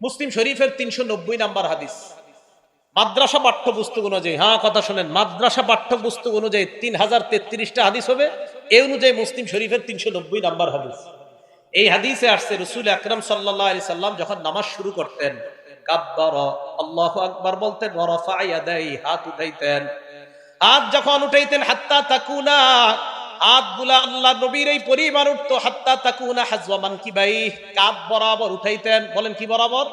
মুসলিম শরীফের তিনশো নব্বই নাম্বার হাদিস। মাদ্রাসা পাঠ্যপুস্তক অনুযায়ী হ্যাঁ কথা শোনেন, মাদ্রাসা পাঠ্যপুস্তক অনুযায়ী তিন হাজার তেত্রিশটা হাদিস হবে এই অনুযায়ী মুসলিম শরীফের তিনশো নব্বই নাম্বার হাদিস। এই হাদিসে আসছে রসুল আকরম সাল্লাহ সাল্লাম যখন নামাজ শুরু করতেন হাত হাত যখন উঠাইতেন, হাত্তা তাকুনা হাতগুলা আল্লাহ নবীর এই পরিমাণ উঠতো হাত্তা তাকুনা হাজওয়ামান কি ভাই কাপ বরাবর উঠাইতেন। বলেন কি বরাবর?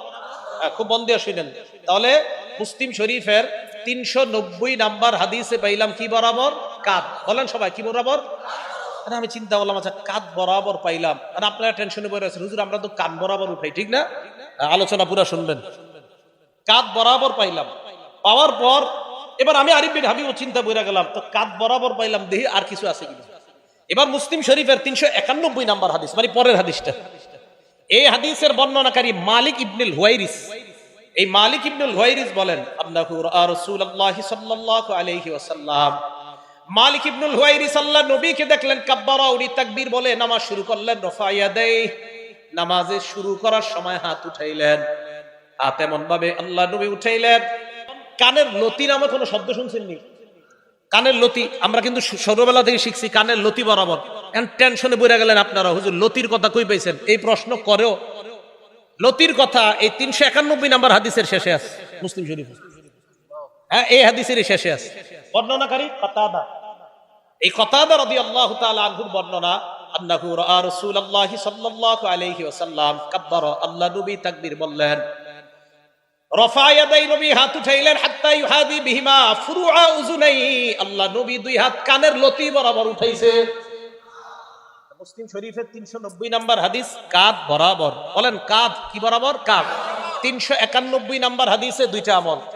হ্যাঁ, খুব মন দিয়ে শুনেন। তাহলে মুসলিম শরীফের তিনশো নব্বই নাম্বার হাদিসে পাইলাম কি বরাবর? কাপ। বলেন সবাই কি বরাবর? আরে আমি চিন্তা করলাম আচ্ছা কাঁধ বরাবর পাইলাম। আর আপনারা টেনশনে পড়ে আছেন। হুজুর আমরা তো কান বরাবর উঠাই ঠিক না? আলোচনা পুরা শুনবেন কাঁধ বরাবর পাইলাম। পাওয়ার পর এবার আমি আরিফ বিন হাবিব চিন্তা বইরা গেলাম তো কাঁধ বরাবর পাইলাম দেখি আর কিছু আছে কিনা? এবার মুসলিম শরীফের তিনশো একানব্বই নাম্বার হাদিস মানে পরের হাদিসটা। এই হাদিসের বর্ণনাকারী মালিক ইবনুল হুয়াইরিস। এই মালিক ইবনুল হুয়াইরিস বলেন আল্লাহু রাসূলুল্লাহি সাল্লাল্লাহু আলাইহি ওয়াসাল্লাম। মালিক ইবনুল হুয়াইরিস আল্লাহ নবীকে দেখলেন, কাব্বারা উনি তাকবীর বলে নামাজ শুরু করলেন রফা ইয়াদাই নামাজে শুরু করার সময় হাত উঠাইলেন। হাত এমন ভাবে আল্লাহ নবী উঠাইলেন। কানের লতি নামে কোনো শব্দ শুনছেননি কানের লতি, আমরা কিন্তু ছোটবেলা থেকে শিখছি কানের লতি বরাবর। টেনশনে বইরা গেলেন আপনারা, হুজুর, লতির কথা কই পাইছেন? এই প্রশ্ন করেও। লতির কথা এই তিনশো একানব্বই নাম্বার হাদিসের শেষে আছে, মুসলিম শরীফ। হ্যাঁ এই হাদিসের শেষে আছে। বর্ণনাকারী কতাদা এই কতাদা রাদিয়াল্লাহু তাআলা আনহুর বর্ণনা আল্লাহ রাআ রাসূলুল্লাহি সাল্লাল্লাহু আলাইহি ওয়াসাল্লাম কাব্বারা আল্লাহ নবী তাকবীর বললেন কানের লতি বরাবর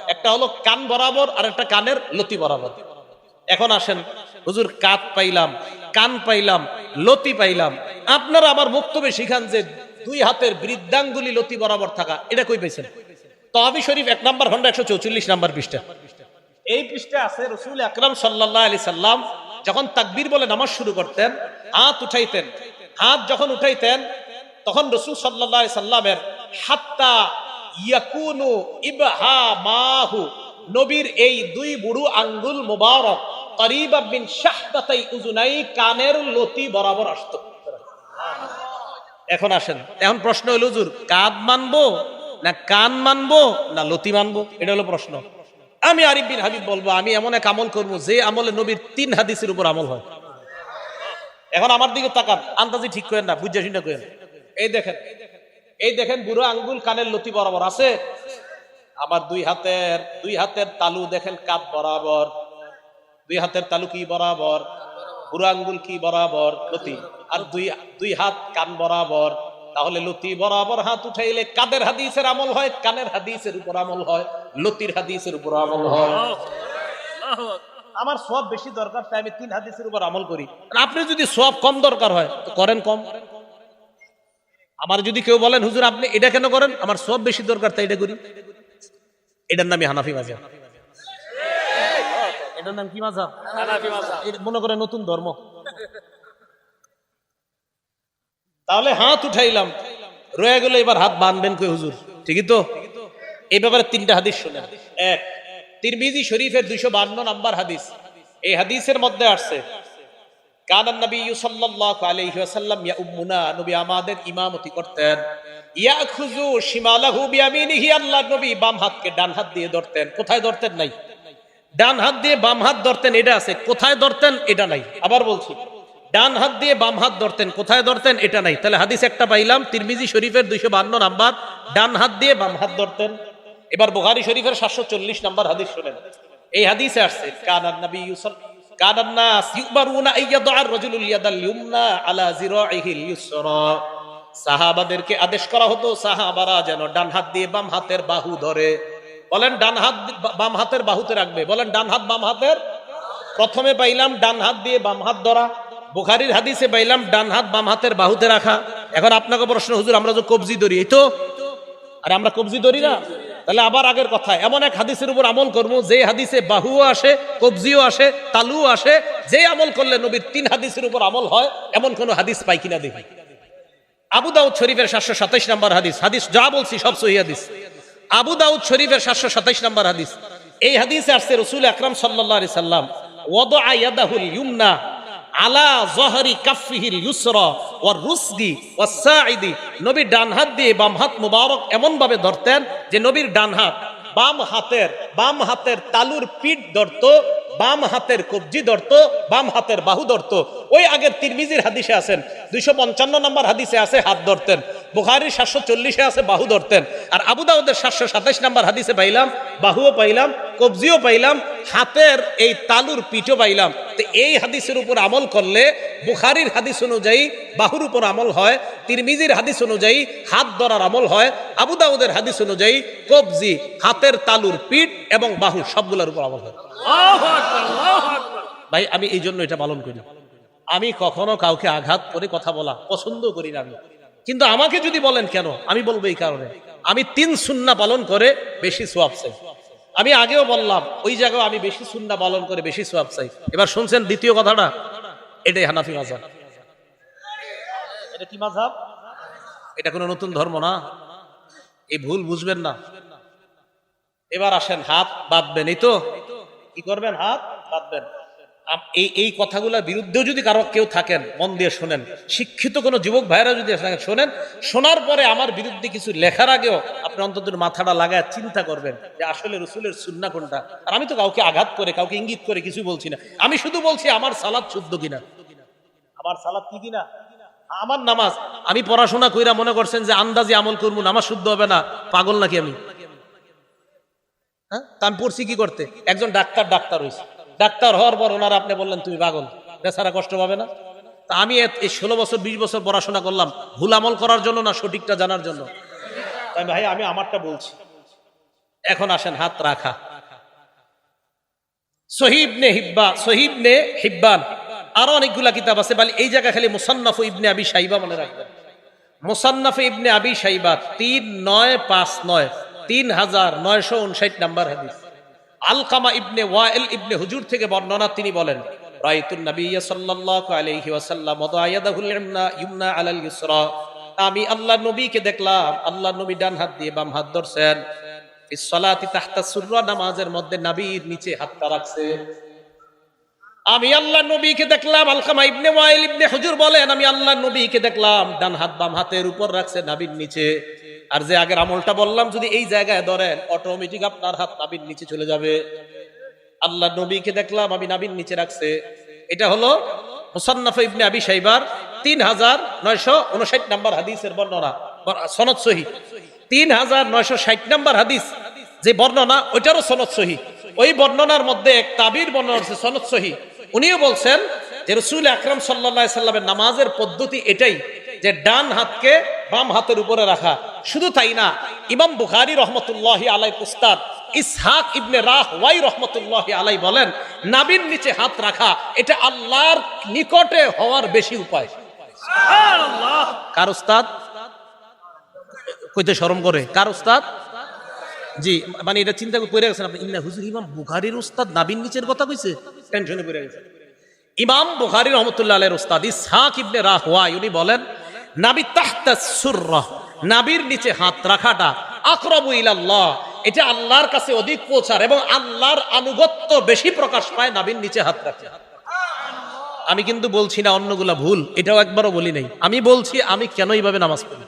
একটা হলো কান বরাবর, আর একটা কানের লতি বরাবর। এখন আসেন, হুজুর, কাঁধ পাইলাম, কান পাইলাম, লতি পাইলাম। আপনারা আবার বক্তব্যে শিখান যে দুই হাতের বৃদ্ধাঙ্গুলি লতি বরাবর থাকা, এটা কই পাইছেন? তহাবি শরীফ এক নাম্বার খন্ড একশো চৌচল্লিশ নাম্বার পৃষ্ঠা। এই পৃষ্ঠে আছে রসুল আকরাম সাল্লাহ আলি সাল্লাম যখন তাকবীর বলে নামাজ শুরু করতেন, হাত উঠাইতেন। হাত যখন উঠাইতেন, তখন রসুল সাল্লাহ আলি সাল্লামের হাত্তা ইয়াকুনু ইবহা মাহু, নবীর এই দুই বুড়ু আঙ্গুল মুবারক, করিবা বিন শাহবাতাই উজুনাই কানের লতি বরাবর আসতো। এখন আসেন। এখন প্রশ্ন হলো, হুজুর, কাদ মানবো? না কান মানবো, না লতি মানবো? এটা হলো প্রশ্ন। আমি আরিফ বিন হাবিব বলব, আমি এমন এক আমল করব যে আমলে নবীর তিন হাদিসের উপর আমল হয়। এখন আমার দিকে তাকান, আন্দাজি ঠিক করেন না, বুঝে শুনে করেন। এই দেখেন এই দেখেন বুড়ো আঙ্গুল কানের লতি বরাবর আছে। আমার দুই হাতের দুই হাতের তালু দেখেন কাপ বরাবর। দুই হাতের তালু কি বরাবর? বুড়ো আঙ্গুল কি বরাবর? লতি। আর দুই দুই হাত কান বরাবর। তাহলে লতি বরাবর হাত উঠাইলে কাদের হাদিসের আমল হয়? কানের হাদিসের উপর আমল হয়। লতির হাদিসের উপর আমল হয়। আমার সব বেশি দরকার তাই আমি তিন হাদিসের উপর আমল করি। আপনি যদি সব কম দরকার হয় তো করেন কম। আমার যদি কেউ বলেন হুজুর আপনি এটা কেন করেন? আমার সব বেশি দরকার তাই এটা করি। এটার নামই হানাফি মাঝাব এটার নাম কি এটা মনে করে নতুন ধর্ম। তাহলে হাত উঠাইলাম। রয়ে গেল এবার হাত বানবেন কই হুজুর? ঠিকই তো? এই ব্যাপারে তিনটা হাদিস শুনেন। এক, তিরমিজি শরীফের দুইশো বান্ন নাম্বার হাদিস। এই হাদিসের মধ্যে আসছে নবী আমাদের ইমামতি করতেন। বাম হাতকে ডান হাত দিয়ে কোথায় ধরতেন নাই? ডান হাত দিয়ে বাম হাত ধরতেন, এটা আছে। কোথায় ধরতেন, এটা নাই। আবার বলছি। ডান হাত দিয়ে বাম হাত ধরতেন। কোথায় ধরতেন? এটা নাই। তাহলে হাদিস একটা পাইলাম, তিরমিজি শরীফের দুইশো বান্ন নাম্বার, ডান হাত দিয়ে বাম হাত ধরতেন। এবার বুখারী শরীফের সাতশো চল্লিশ নাম্বার হাদিস শোনেন। এই হাদিসে আসছে আদেশ করা হতো, সাহাবারা যেন ডান হাত দিয়ে বাম হাতের বাহু ধরে। বলেন, ডান হাত বাম হাতের বাহুতে রাখবে। বলেন, ডান হাত বাম হাতের? প্রথমে পাইলাম, ডান হাত দিয়ে বাম হাত ধরা। বুখারির হাদিসে পাইলাম, ডান হাত, বাম হাতের বাহুতে রাখা। এখন আপনাকে প্রশ্ন, হুজুর, আমরা যে কবজি ধরি, এই তো? আরে আমরা কবজি ধরি না? তাহলে আবার আগের কথা, এমন এক হাদিসের উপর আমল করব, যে হাদিসে বাহুও আসে, কবজিও আসে, তালুও আসে, যে আমল করলে নবীর তিন হাদিসের উপর আমল হয়, এমন কোন হাদিস পাই কিনা দেখি। আবু দাউদ শরীফের সাতশো সাতাইশ নম্বর হাদিস হাদিস যা বলছি সব সহি হাদিস। আবু দাউদ শরীফের সাতশো সাতাইশ নম্বর হাদিস, এই হাদিসে আসছে রসুল আকরাম সাল্লাহ সাল্লাম ওদ আয়াদাহুল ইউমনা আলা জহরি কাফিহিল ইউসরা ওয়ার রুসগি ওয়াস সাঈদি। নবীর ডান হাত দিয়ে বাম হাত মুবারক এমনভাবে ধরতেন যে নবীর ডান হাত বাম হাতের বাম হাতের তালুর পিঠ ধরত, বাম হাতের কবজি ধরতো, বাম হাতের বাহু ধরতো। ওই আগের তিরমিজির হাদিসে আছেন। দুইশো পঞ্চান্ন নম্বর হাদিসে আছে, হাত ধরতেন। বুখারির সাতশো চল্লিশে আছে বাহু ধরতেন। আর আবু দাউদের সাতশো সাতাইশ নম্বর হাদিসে পাইলাম বাহুও পাইলাম কবজিও পাইলাম হাতের এই তালুর পিঠও পাইলাম। তো এই হাদিসের উপর আমল করলে বুখারির হাদিস অনুযায়ী বাহুর উপর আমল হয় তিরমিজির হাদিস অনুযায়ী হাত ধরার আমল হয় আবু দাউদের হাদিস অনুযায়ী কবজি হাতের তালুর পিঠ এবং বাহু সবগুলোর উপর আমল হয়। ভাই আমি এই জন্য এটা পালন করি। আমি কখনো কাউকে আঘাত করে কথা বলা পছন্দ করি না আমি। কিন্তু আমাকে যদি বলেন কেন আমি বলব এই কারণে। আমি তিন সুন্না পালন করে বেশি সোয়াব চাই। আমি আগেও বললাম ওই জায়গায় আমি বেশি সুন্না পালন করে বেশি সোয়াব চাই। এবার শুনছেন দ্বিতীয় কথাটা এটাই হানাফি মাজাব। এটা কি মাঝাব এটা কোনো নতুন ধর্ম না। এই ভুল বুঝবেন না। এবার আসেন হাত বাঁধবেন। এই তো কি করবেন? হাত বাঁধবেন। এই এই কথাগুলোর বিরুদ্ধেও যদি কারও কেউ থাকেন, মন দিয়ে শোনেন, শিক্ষিত কোনো যুবক ভাইরা যদি শোনেন, শোনার পরে আমার বিরুদ্ধে কিছু লেখার আগেও আপনি অন্তত মাথাটা লাগায় চিন্তা করবেন যে আসলে রসুলের সুন্না কোনটা। আর আমি তো কাউকে আঘাত করে, কাউকে ইঙ্গিত করে কিছু বলছি না। আমি শুধু বলছি, আমার সালাদ শুদ্ধ কিনা? আমার সালাদ কি কিনা? আমার নামাজ, আমি পড়াশোনা কইরা মনে করছেন যে আন্দাজে আমল করব, নামাজ শুদ্ধ হবে না, পাগল নাকি আমি? হ্যাঁ? তা আমি পড়ছি কি করতে? একজন ডাক্তার ডাক্তার হয়েছে ডাক্তার হওয়ার পর ওনারা আপনি বললেন তুমি পাগল বেচারা কষ্ট পাবে না? তা আমি এই ষোলো বছর বিশ বছর পড়াশোনা করলাম ভুল আমল করার জন্য না সঠিকটা জানার জন্য? তাই ভাই আমি আমারটা বলছি। এখন আসেন হাত রাখা। সহিব নে হিব্বা সহিব নে হিব্বান। আরও অনেকগুলা কিতাব আছে বলে এই জায়গা খালি মুসান্নাফ ইবনে আবি সাইবা মনে রাখবেন। মুসান্নাফ ইবনে আবি সাইবা তিন নয় পাঁচ নয় তিন হাজার নয়শো উনষাট নাম্বার হাদিস। আলকামা ইবনে ওয়াইল ইবনে হুজুর থেকে বর্ণনা তিনি বলেন, রাইতুন নবিয়্য সাল্লাল্লাহু আলাইহি ওয়াসাল্লাম ওয়াদা ইয়াদাহুল ইমনা ইমনা আলাল ইউসরা। আমি আল্লাহ নবীকে দেখলাম, আল্লাহ নবী ডান হাত দিয়ে বাম হাত ধরছেন। ইসলাতি তাহতা সুররা, নামাজের মধ্যে নাবির নিচে হাতটা রাখছে। আমি আল্লাহ নবীকে দেখলাম, আলকামা ইবনে ওয়াইল ইবনে হুজুর বলেন, আমি আল্লাহ নবীকে দেখলাম, ডান হাত বাম হাতের উপর রাখছে নাবির নিচে। আর যে আগের আমলটা বললাম, যদি এই জায়গায় ধরেন অটোমেটিক আপনার হাত নাবির নিচে চলে যাবে। আল্লাহ নবীকে দেখলাম, আমি নাবির নিচে রাখছে। এটা হলো মুসান্নাফ ইবনে আবি সাইবার তিন হাজার নয়শো উনষাট নাম্বার হাদিসের বর্ণনা। বর- সনদ সহি। তিন হাজার নয়শো ষাট নাম্বার হাদিস, যে বর্ণনা, ওইটারও সনদ সহি। ওই বর্ণনার মধ্যে এক তাবির বর্ণনা আছে সনদ সহি। উনিও বলছেন যে রসুল আকরাম সাল্লা সাল্লামের নামাজের পদ্ধতি এটাই। যে ডান হাতকে বাম হাতের উপরে রাখা। শুধু তাই না ইমাম বুখারি রহমতুল্লাহ আলাই উস্তাদ ইসহাক ইবনে রাহ ওয়াই রহমতুল্লাহ আলাই বলেন নাবির নিচে হাত রাখা এটা আল্লাহর নিকটে হওয়ার বেশি উপায়। কার উস্তাদ? কইতে শরম করে। কার উস্তাদ? জি মানে এটা চিন্তা করে গেছেন আপনি। ইন্না হুজুর ইমাম বুখারির উস্তাদ নাবির নিচের কথা কইছে? টেনশনে পড়ে গেছে ইমাম বুখারি রহমতুল্লাহ আলের উস্তাদ ইসহাক ইবনে রাহওয়াই উনি বলেন নাবি তাহতা সুররা, নাবির নিচে হাত রাখাটা আকরাবু ইলাল্লাহ। এটা আল্লাহর কাছে অধিক পৌঁছার এবং আল্লাহর আনুগত্য বেশি প্রকাশ পায় নাবির নিচে হাত রাখে আমি কিন্তু বলছি না অন্যগুলা ভুল, এটাও একবারও বলি নাই। আমি বলছি, আমি কেন এইভাবে নামাজ পড়ি?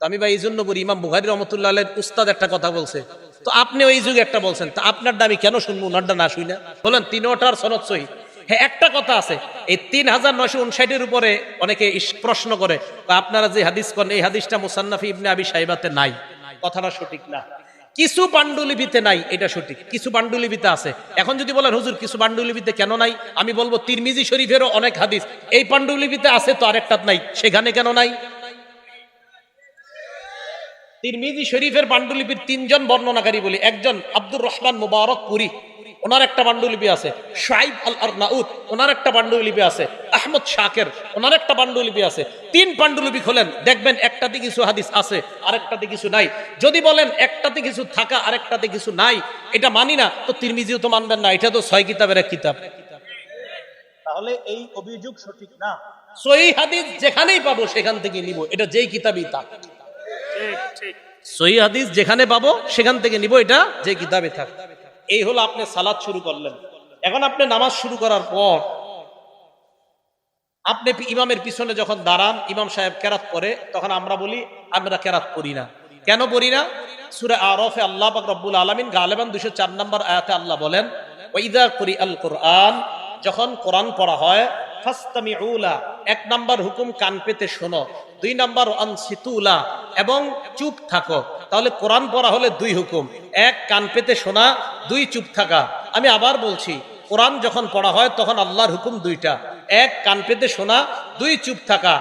আমি ভাই এই জন্য বলি ইমাম বুখারি রহমতুল্লাহ উস্তাদ একটা কথা বলছে। তো আপনি ওই যুগে একটা বলছেন, তা আপনারটা আমি কেন শুনব? ওনারটা না শুই না। বলেন, তিনোটার সনদ সহি। হ্যাঁ একটা কথা আছে। এই তিন হাজার নয়শো উনষাটের উপরে অনেকে প্রশ্ন করে আপনারা যে হাদিস করেন, এই হাদিসটা মুসান্নাফি ইবনে আবি সাইবাতে নাই। কথাটা সঠিক না। কিছু পাণ্ডুলিপিতে নাই, এটা সঠিক। কিছু পাণ্ডুলিপিতে আছে। এখন যদি বলেন, হুজুর, কিছু পাণ্ডুলিপিতে কেন নাই? আমি বলব, তিরমিজি শরীফেরও অনেক হাদিস। এই পাণ্ডুলিপিতে আছে তো আরেকটা নাই। সেখানে কেন নাই? তিরমিজি শরীফের পাণ্ডুলিপির তিনজন বর্ণনাকারী বলি। একজন আব্দুর রহমান মুবারক পুরী। ওনার একটা পাণ্ডুলিপি আছে। শাইব আল আরনাউদ ওনার একটা পাণ্ডুলিপি আছে। আহমদ শাকের ওনার একটা পাণ্ডুলিপি আছে। তিন পাণ্ডুলিপি খোলেন দেখবেন একটাতে কিছু হাদিস আছে আরেকটাতে কিছু নাই। যদি বলেন একটাতে কিছু থাকা আরেকটাতে কিছু নাই এটা মানি না তো তিরমিজিও তো মানবেন না এটা তো ছয় কিতাবের এক কিতাব। তাহলে এই অভিযোগ সঠিক না? সহি হাদিস যেখানেই পাবো সেখান থেকে নিব এটা যেই কিতাবই থাক। ঠিক ঠিক। সহি হাদিস যেখানে পাবো সেখান থেকে নিব এটা যে কিতাবে থাক। এই হলো আপনি সালাদ শুরু করলেন। এখন আপনি নামাজ শুরু করার পর আপনি ইমামের পিছনে যখন দাঁড়ান, ইমাম সাহেব কেরাত করে তখন আমরা বলি, আমরা কেরাত করি না। কেন করি না? সুরে আরফে আল্লাহ রব্বুল আলমিন গালেবান দুশো চার নম্বর আয়াতে আল্লাহ বলেন ওইদা করি আল কোরআন যখন কোরআন পড়া হয় এক নাম্বার হুকুম কান পেতে শোনো, দুই নাম্বার এবং চুপ থাকো। তাহলে কোরআন পড়া হলে দুই হুকুম, এক কান পেতে শোনা, দুই চুপ থাকা। আমি আবার বলছি, কোরআন যখন পড়া হয় তখন আল্লাহর হুকুম দুইটা, এক কান পেতে শোনা, দুই চুপ থাকা।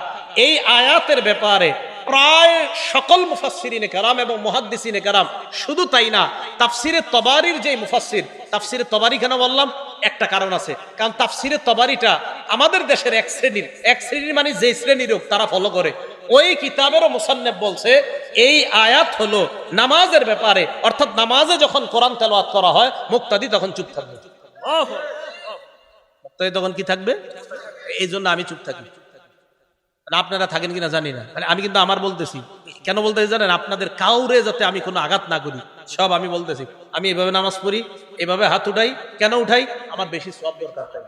এই আয়াতের ব্যাপারে প্রায় সকল মুফাসসিরিনে কারাম এবং মুহাদ্দিসিনে কারাম শুধু তাই না, তাফসিরে তবারির যে মুফাসসির, তাফসিরে তবারি কেন বললাম? একটা কারণ আছে। কারণ তাফসিরে তবারিটা আমাদের দেশের এক শ্রেণির এক শ্রেণির মানে যে শ্রেণির হোক তারা ফলো করে। ওই কিতাবেরও মুসান্নেব বলছে, এই আয়াত হলো নামাজের ব্যাপারে, অর্থাৎ নামাজে যখন কোরআন তেলাওয়াত করা হয়, মুক্তাদি তখন চুপ থাকবে। মুক্তাদি তখন কি থাকবে? এই জন্য আমি চুপ থাকি। মানে আপনারা থাকেন কিনা জানি না। মানে আমি কিন্তু আমার বলতেছি। কেন বলতেছি জানেন? আপনাদের কাউরে যাতে আমি কোনো আঘাত না করি। সব আমি বলতেছি। আমি এভাবে নামাজ পড়ি এভাবে হাত উঠাই। কেন উঠাই? আমার বেশি সব দরকার তাই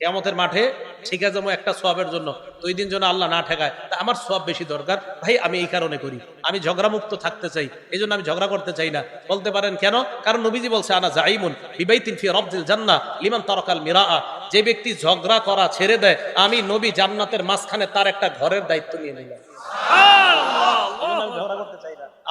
কেয়ামতের মাঠে ঠিক আছে একটা সোয়াবের জন্য। দুই দিন যেন আল্লাহ না ঠেকায় তা আমার সোয়াব বেশি দরকার। ভাই আমি এই কারণে করি। আমি ঝগড়া মুক্ত থাকতে চাই এই জন্য আমি ঝগড়া করতে চাই না। বলতে পারেন কেন? কারণ নবীজি বলছে আনা জাইমুন বিবাইতিন ফি রবদিল জান্না লিমান তরকাল মিরা যে ব্যক্তি ঝগড়া করা ছেড়ে দেয় আমি নবী জান্নাতের মাঝখানে তার একটা ঘরের দায়িত্ব নিয়ে নিলাম।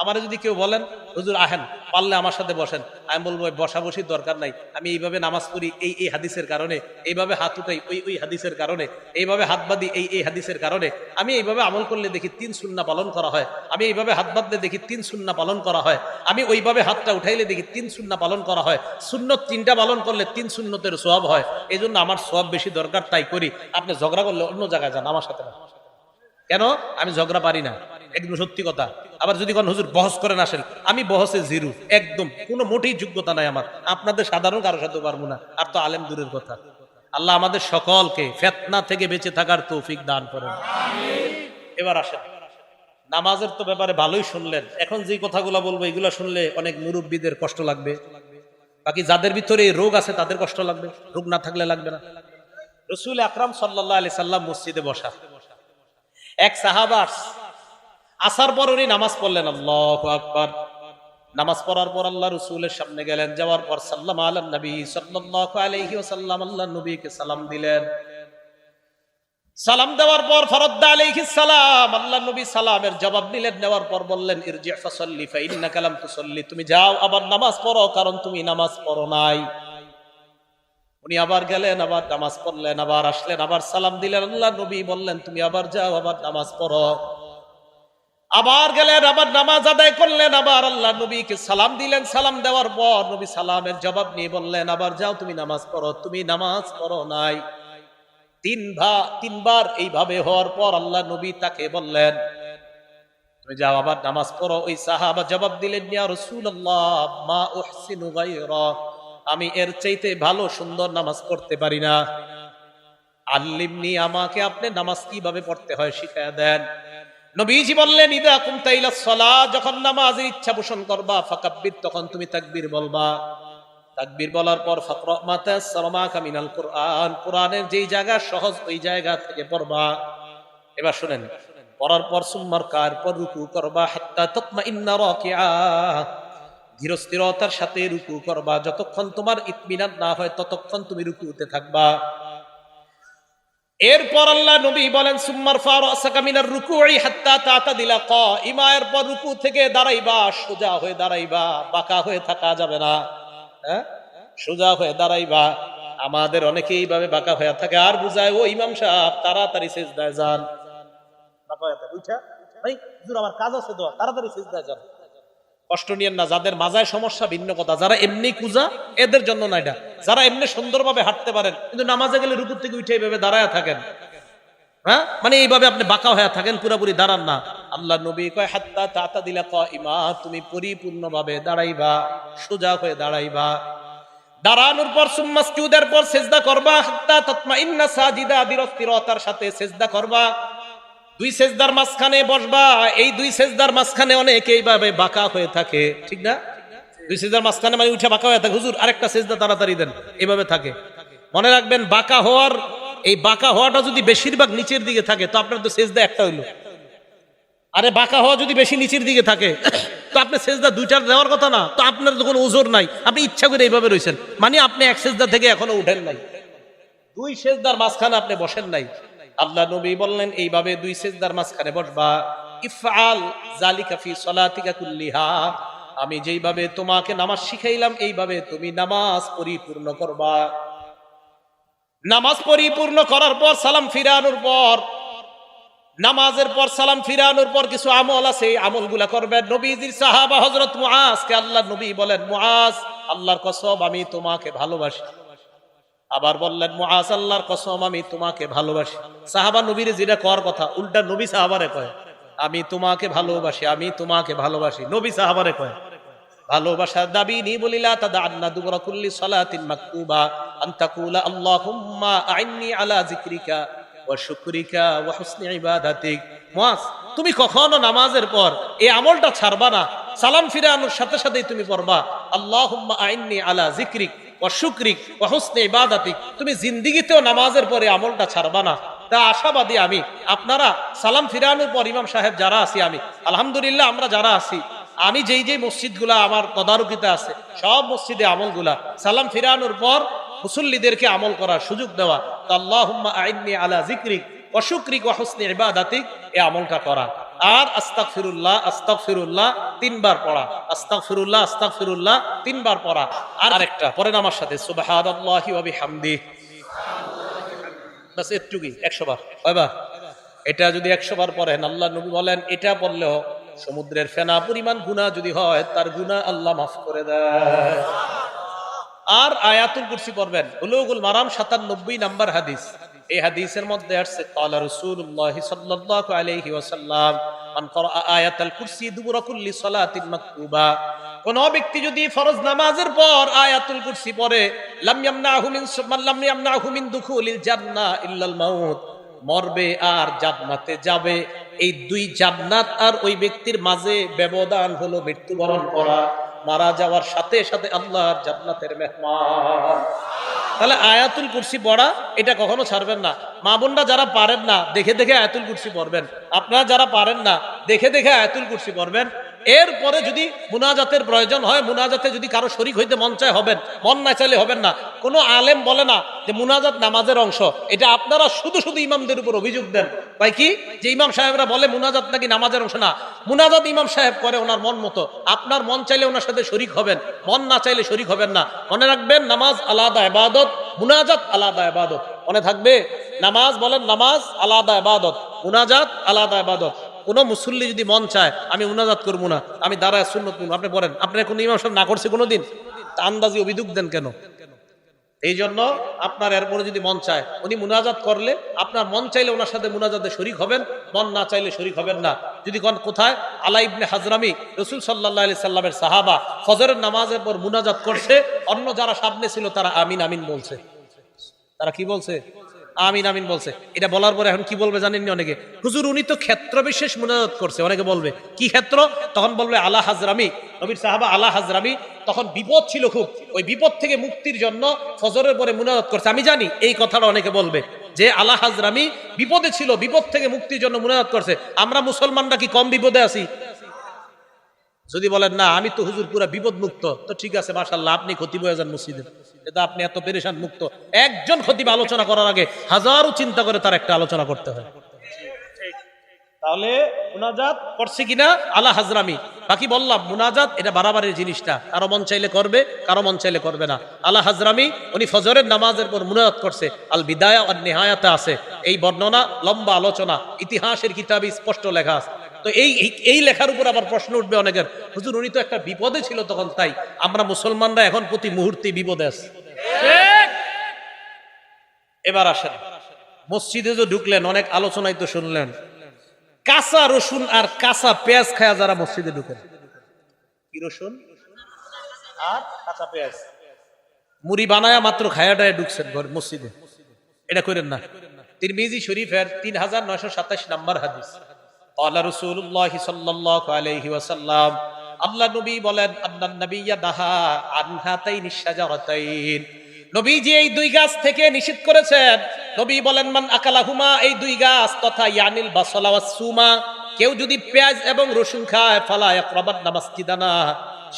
আমার যদি কেউ বলেন, হুজুর, আহেন, পারলে আমার সাথে বসেন। আমি বলব "ওই বসা বসির দরকার নাই। আমি এইভাবে নামাজ পড়ি এই এই হাদিসের কারণে, এইভাবে হাত উঠাই ওই ওই হাদিসের কারণে, এইভাবে হাত বাঁধি এই এই হাদিসের কারণে। আমি এইভাবে আমল করলে দেখি তিন সুন্না পালন করা হয়। আমি এইভাবে হাত বাঁধলে দেখি তিন সুন্না পালন করা হয়। আমি ওইভাবে হাতটা উঠাইলে দেখি তিন সুন্না পালন করা হয়। সুন্নত তিনটা পালন করলে তিন সুন্নতের সোয়াব হয়। এই জন্য আমার সোয়াব বেশি দরকার, তাই করি। আপনি ঝগড়া করলে অন্য জায়গায় যান, আমার সাথে কেন? আমি ঝগড়া পারি না। একদম সত্যি কথা। আবার যদি কোন, হুজুর, বহস করেন আসেন। আমি বহসে জিরু, একদম। কোনো মোটেই যোগ্যতা নাই আমার। আপনাদের সাধারণ কারোর সাথে পারব না। আর তো আলেম দূরের কথা। আল্লাহ আমাদের সকলকে ফেতনা থেকে বেঁচে থাকার তৌফিক দান করেন। এবার আসেন। নামাজের তো ব্যাপারে ভালোই শুনলেন। এখন যে কথাগুলো বলব, এগুলো শুনলে অনেক মুরব্বীদের কষ্ট লাগবে। বাকি যাদের ভিতরে এই রোগ আছে, তাদের কষ্ট লাগবে। রোগ না থাকলে লাগবে না। রসুল আকরাম সাল্লাহ আলি সাল্লাম মসজিদে বসা। এক সাহাবাস আসার পর উনি নামাজ পড়লেন, আল্লাহ আকবার। নামাজ পড়ার পর আল্লাহ রসুলের সামনে গেলেন, যাওয়ার পর সাল্লাম আল্লাহ নবী সাল্লাল্লাহু আলাইহি ওয়াসাল্লাম আল্লাহ নবীকে সালাম দিলেন। সালাম দেওয়ার পর ফরদ্দা আলাইহিস সালাম, আল্লাহ নবী সালামের জবাব নিলেন নেওয়ার পর বললেন, ইরজি ফাসাল্লি, ফা ইন্নাকা লাম তুসাল্লি, তুমি যাও, আবার নামাজ পড়ো, কারণ তুমি নামাজ পড়ো নাই। উনি আবার গেলেন, আবার নামাজ পড়লেন, আবার আসলেন, আবার সালাম দিলেন, আল্লাহ নবী বললেন, তুমি আবার যাও, আবার নামাজ পড়ো। আবার গেলেন, আবার নামাজ আদায় করলেন, আবার আল্লাহ নবীকে সালাম দিলেন। সালাম দেওয়ার পর নবী সালামের জবাব নিয়ে বললেন, আবার যাও, তুমি নামাজ পড়ো, তুমি নামাজ পড়ো নাই। তিন ভা, তিনবার এইভাবে হওয়ার পর আল্লাহ নবী তাকে বললেন, তুমি যাও, আবার নামাজ পড়ো। ওই সাহাবা জবাব দিলেন, ইয়া রাসূলুল্লাহ, মা উহসিনু আমি এর চাইতে ভালো, সুন্দর নামাজ পড়তে পারি না। আল্লিমনি, আমাকে আপনি নামাজ কীভাবে পড়তে হয় শিখায়া দেন। নবীজি বললেন, ইদা কুমতা ইলা সলা যখন নামাজের ইচ্ছা পোষণ করবা, ফাকাব্বির, তখন তুমি তাকবীর বলবা। তাকবীর বলার পর ফাকরা মাতা সালামা কামিনাল কোরআন, কোরআনের যেই জায়গা সহজ ওই জায়গা থেকে পড়বা। এবার শুনেন, পড়ার পর সুম্মার কার পর রুকু করবা, হাত্তা তাতমা ইন্না রাকিআ। ধীরস্থিরতার সাথে রুকু করবা, যতক্ষণ তোমার ইতমিনান না হয়, ততক্ষণ তুমি রুকুতে থাকবা। এরপর আল্লাহ নবী বলেন, সুম্মার ফারাসাকা মিনার রুকুই হাত্তা তাতাদিলা কাইমা এরপর রুকু থেকে দাঁড়াইবা, সোজা হয়ে দাঁড়াইবা, বাঁকা হয়ে থাকা যাবে না। হ্যাঁ? সোজা হয়ে দাঁড়াইবা। আমাদের অনেকে এইভাবে বাঁকা হয়ে থাকে। আর বুঝায়, ও ইমাম সাহেব, তাড়াতাড়ি শেষ সেজদায় যান। বাঁকা হয়ে থাকে। উঠা ভাই, হুজুর, আমার কাজ আছে তো তাড়াতাড়ি সেজদায় যান। কষ্ট নিয়েন না, যাদের মাজায় সমস্যা, ভিন্ন কথা। যারা এমনি কুজা, এদের জন্য না এটা। যারা এমনি সুন্দরভাবে হাঁটতে পারেন, কিন্তু নামাজে গেলে রুকুর থেকে উঠে এইভাবে দাঁড়ায় থাকেন। হ্যাঁ? মানে এইভাবে আপনি বাঁকা হয়ে থাকেন, পুরোপুরি দাঁড়ান না। আল্লাহ নবী কয়, হাত্তা তাতা দিলা ক ইমা তুমি পরিপূর্ণভাবে দাঁড়াইবা, সোজা হয়ে দাঁড়াইবা। দাঁড়ানোর পর সুম্মাসজুদের পর করবা, হাত্তা সাথে করবা। দুই সেজদার মাঝখানে বসবা, এই দুই সেজদার মাঝখানে অনেক এইভাবে বাঁকা হয়ে থাকে, ঠিক না? দুই সেজদার মাঝখানে মানে উঠে বাঁকা হয়ে থাকে। হুজুর, আরেকটা সেজদা তাড়াতাড়ি দেন এইভাবে থাকে। মনে রাখবেন, বাঁকা হওয়ার, এই বাঁকা হওয়াটা যদি বেশিরভাগ নিচের দিকে থাকে, তো আপনার তো সেজদা একটা হইল। আরে বাঁকা হওয়া যদি বেশি নিচের দিকে থাকে, তো আপনি সেজদা দুইটার দেওয়ার কথা না, তো আপনার তো কোনো ওজোর নাই। আপনি ইচ্ছা করে এইভাবে রয়েছেন মানে আপনি এক সেজদা থেকে এখনও উঠেন নাই। দুই সেজদার মাঝখানে আপনি বসেন নাই। আল্লাহ নবী বললেন, এইভাবে দুই সেজদার মাঝখানে বসবা। ইফআল জালিকা ফি সলাতিকা কুল্লিহা। আমি যেইভাবে তোমাকে নামাজ শিখাইলাম, এইভাবে তুমি নামাজ পরিপূর্ণ করবা। নামাজ পরিপূর্ণ করার পর সালাম ফিরানোর পর, নামাজের পর সালাম ফিরানোর পর কিছু আমল আছে, এই আমলগুলা করবেন নবীজির সাহাবা হযরত মুআজকে আল্লাহ নবী বলেন, মুআজ, আল্লাহর কসম আমি তোমাকে ভালোবাসি। আবার বললেন আল্লাহর কসম, আমি তোমাকে ভালোবাসি। সাহাবা নবীর যেটা কর কথা, উল্টা নবী সাহাবারে কয়, আমি তোমাকে ভালোবাসি, আমি তোমাকে ভালোবাসি। নবী সাহাবারে কয়, ভালোবাসার দাবি নি বলিলা তাদা আন্না দুবরা কুল্লি সালাতিন মাকতুবা, আন তাকুলা আল্লাহুম্মা আইন্নি আলা যিকরিকা ওয়া শুকরিকা ওয়া হুসনি ইবাদাতিক। মুআজ, তুমি কখনো নামাজের পর এই আমলটা ছাড়বা না, সালাম ফিরানোর সাথে সাথেই তুমি পড়বা, আল্লাহুম্মা আইন্নি আলা যিকরিক। ওয়া শুকরিক ইবাদাতিক। তুমি জিন্দেগিতেও নামাজের পরে আমলটা ছাড়বা না। তা আশাবাদী আমি। আপনারা সালাম ফিরানোর পর ইমাম সাহেব যারা আছি আমি, আলহামদুলিল্লাহ আমরা যারা আছি, আমি যেই যেই মসজিদগুলা আমার তদারকিতে আছে, সব মসজিদে আমলগুলা। সালাম ফিরানোর পর মুসল্লিদেরকে আমল করার সুযোগ দেওয়া। তো আল্লাহুম্মা আইন্নি আলা যিকরিক, ওয়া শুকরিক, ওয়া হুসনি ইবাদাতিক, এই আমলটা করা। আর আস্তাগফিরুল্লাহ আস্তাগফিরুল্লাহ, তিনবার পড়া। আস্তাগফিরুল্লাহ আস্তাগফিরুল্লাহ, তিনবার পড়া। আর আরেকটা পড়েন আমার সাথে বার। কয়বার এটা যদি একশো বার বলেন, এটা পড়লেও সমুদ্রের ফেনা, পরিমাণ যদি হয়, তার আল্লাহ দেয়। আর আয়াতুল কুরসি পড়বেন মারাম সাতানব্বই নাম্বার হাদিস। এই হাদিসের মধ্যে আসছে রসুল্লাহ আয়াতাল কুরসি দুবুরা কুল্লি সালাতিন মাকতুবা কোন ব্যক্তি যদি ফরজ নামাজের পর আয়াতুল কুরসি পড়ে, লাম ইয়ামনাহু মিন লাম ইয়ামনাহু মিন দুখুলিল জান্নাহ ইল্লাল মাউত মরবে আর জান্নাতে যাবে। এই দুই জান্নাত আর ওই ব্যক্তির মাঝে ব্যবধান হলো মৃত্যুবরণ করা, মারা যাওয়ার সাথে সাথে আল্লাহর জান্নাতের মেহমান। তাহলে আয়াতুল কুরসি পড়া, এটা কখনো ছাড়বেন না। মা বোনরা যারা পারেন না, দেখে দেখে আয়াতুল কুরসি পড়বেন। আপনারা যারা পারেন না, দেখে দেখে আয়াতুল কুরসি পড়বেন। এরপরে যদি মুনাজাতের প্রয়োজন হয়, মুনাজাতে যদি কারও শরিক হইতে মন চায়, হবেন। মন না চাইলে হবেন না। কোনো আলেম বলে না যে মুনাজাত নামাজের অংশ। এটা আপনারা শুধু শুধু ইমামদের উপর অভিযোগ দেন। ভাই কি? যে ইমাম সাহেবরা বলে মুনাজাত নাকি নামাজের অংশ না। মুনাজাত ইমাম সাহেব করে ওনার মন মতো। আপনার মন চাইলে ওনার সাথে শরিক হবেন। মন না চাইলে শরিক হবেন না। মনে রাখবেন, নামাজ আলাদা এবাদত মুনাজাত আলাদা এবাদত মনে থাকবে, নামাজ বলেন নামাজ আলাদা এবাদত মুনাজাত আলাদা এবাদত কোন মুসল্লি যদি মন চায়, আমি মুনাজাত করব না, আমি দাঁড়ায় সুন্নত আপনি বলেন, আপনার কোন ইমাম সাহেব না করছে কোনোদিন? তা আন্দাজি অভিযোগ দেন কেন? এই জন্য আপনার এরপরে যদি মন চায়, উনি মুনাজাত করলে আপনার মন চাইলে ওনার সাথে মুনাজাতে শরিক হবেন, মন না চাইলে শরিক হবেন না। যদি কোন কোথায়? আলা ইবনে হাজরামি, রসুল সাল্লাহ আলি সাল্লামের সাহাবা, ফজরের নামাজের পর মুনাজাত করছে, অন্য যারা সামনে ছিল তারা আমিন আমিন বলছে। তারা কি বলছে? আমিন আমিন বলছে। এটা বলার পরে এখন কি বলবে জানেননি অনেকে? হুজুর, উনি তো ক্ষেত্র বিশেষ মুনাজাত করছে। অনেকে বলবে, কি ক্ষেত্র? তখন বলবে আলা হাজরামি। নবীর সাহাবা আলা হাজরামি। তখন বিপদ ছিল খুব। ওই বিপদ থেকে মুক্তির জন্য ফজরের পরে মুনাজাত করছে। আমি জানি এই কথাটা অনেকে বলবে, যে আলা হাজরামি বিপদে ছিল, বিপদ থেকে মুক্তির জন্য মুনাজাত করছে। আমরা মুসলমানরা কি কম বিপদে আছি? যদি বলেন, না, আমি তো হুজুর পুরা বিপদ মুক্ত তো ঠিক আছে মাশাল্লাহ আপনি খতিব হয়ে যান মসজিদে। এটা আপনি এত পেরেশান মুক্ত একজন খতিব আলোচনা করার আগে হাজারো চিন্তা করে তার একটা আলোচনা করতে হয়। তাহলে মুনাজাত করছে কিনা? হাজরামি। বাকি বললাম, মুনাজাত এটা জিনিসটা। কারও মন চাইলে করবে, কারও মন চাইলে করবে না। আলা হাজরামি, উনি ফজরের নামাজের পর মুনাজাত করছে। আল বিদায়া আর নেহায়াতে আছে। এই বর্ণনা, লম্বা আলোচনা, ইতিহাসের কিতাবে স্পষ্ট লেখা আছে। তো এই, এই- লেখার উপর আবার প্রশ্ন উঠবে অনেকের। হুজুর, উনি তো একটা বিপদে ছিল তখন, তাই আমরা মুসলমানরা এখন প্রতি মুহূর্তে বিপদে আছি। এবার আসেন। মসজিদে যে ঢুকলেন, অনেক আলোচনায় তো শুনলেন। কাঁচা রসুন আর কাঁচা পেঁয়াজ খায়া যারা মসজিদে ঢুকেন। কি রসুন? আর কাঁচা পেঁয়াজ। মুড়ি বানায়া মাত্র খায়াটায় ঢুকছেন ঘর, মসজিদে। এটা করেন না। তিরমিজি শরীফের তিন হাজার নয়শো সাতাশ নাম্বার হাদিস। আল্লাহ রসুল্লাহ সাল্লাহ আলহি ওয়াসাল্লাম আল্লাহ নবী বলেন আন্নান নবিয়া দাহা আনহাতাইন শাজারাতাইন নবীজি এই দুই গাছ থেকে নিষিদ্ধ করেছেন। নবী বলেন, মান আকালাহুমা এই দুই গাছ, তথা ইয়ানিল বাসলা ওয়াস সুমা, কেউ যদি পেঁয়াজ এবং রসুন খায়, ফালা ইয়াকরাবান নামাসজিদানা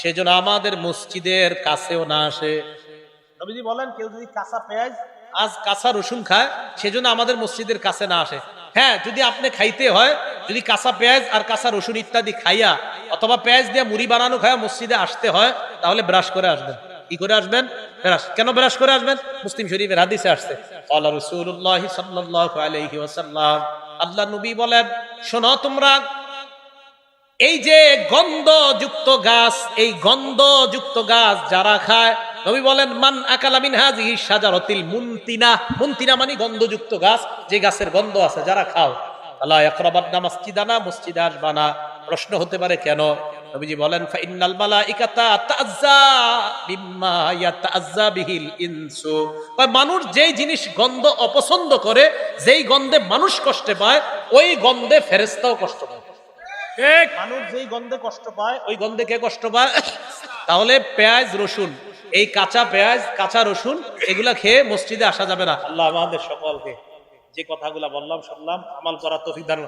সেজন্য আমাদের মসজিদের কাছেও না আসে। নবীজি বলেন, কেউ যদি কাঁচা পেঁয়াজ, আজ কাঁচা রসুন খায় সেজন্য আমাদের মসজিদের কাছে না আসে। হ্যাঁ যদি আপনি খাইতে হয়, যদি কাঁচা পেঁয়াজ আর কাঁচা রসুন ইত্যাদি খাইয়া অথবা পেঁয়াজ দিয়ে মুড়ি বানানো খাইয়া মসজিদে আসতে হয়, তাহলে ব্রাশ করে আসবেন। কি করে আসবেন? ব্রাশ। কেন ব্রাশ করে আসবেন? মুসলিম শরীফের হাদিসে আসছে। আল্লাহ আল্লাহ নবী বলেন, শোনো তোমরা, এই যে গন্ধযুক্ত গাছ, এই গন্ধযুক্ত গাছ যারা খায় নবী বলেন মান আকালামিন হাজি সাজারতিল মুন্তিনা। মুন্তিনা মানে গন্ধযুক্ত গাছ যে গাছের গন্ধ আছে যারা খাও। আল্লাহ একরাবাদনা মসজিদানা? মসজিদে আসবানা প্রশ্ন হতে পারে কেন? নবীজি বলেন ফাইনাল মালাইকাতা তাজ্জা বিম্মা ইয়াতাজ্জা বিহিল ইনসু। মানুষ যেই জিনিস গন্ধ অপছন্দ করে যেই গন্ধে মানুষ কষ্ট পায় ওই গন্ধে ফেরেশতাও কষ্ট পায়। মানুষ যেই গন্ধে কষ্ট পায় ওই গন্ধে কে কষ্ট পায়? তাহলে পেঁয়াজ রসুন। এই কাঁচা পেঁয়াজ, কাঁচা রসুন, এগুলা খেয়ে মসজিদে আসা যাবে না। আল্লাহ আমাদের সকলকে যে কথাগুলা বললাম, শুনলাম, আমাল করা দান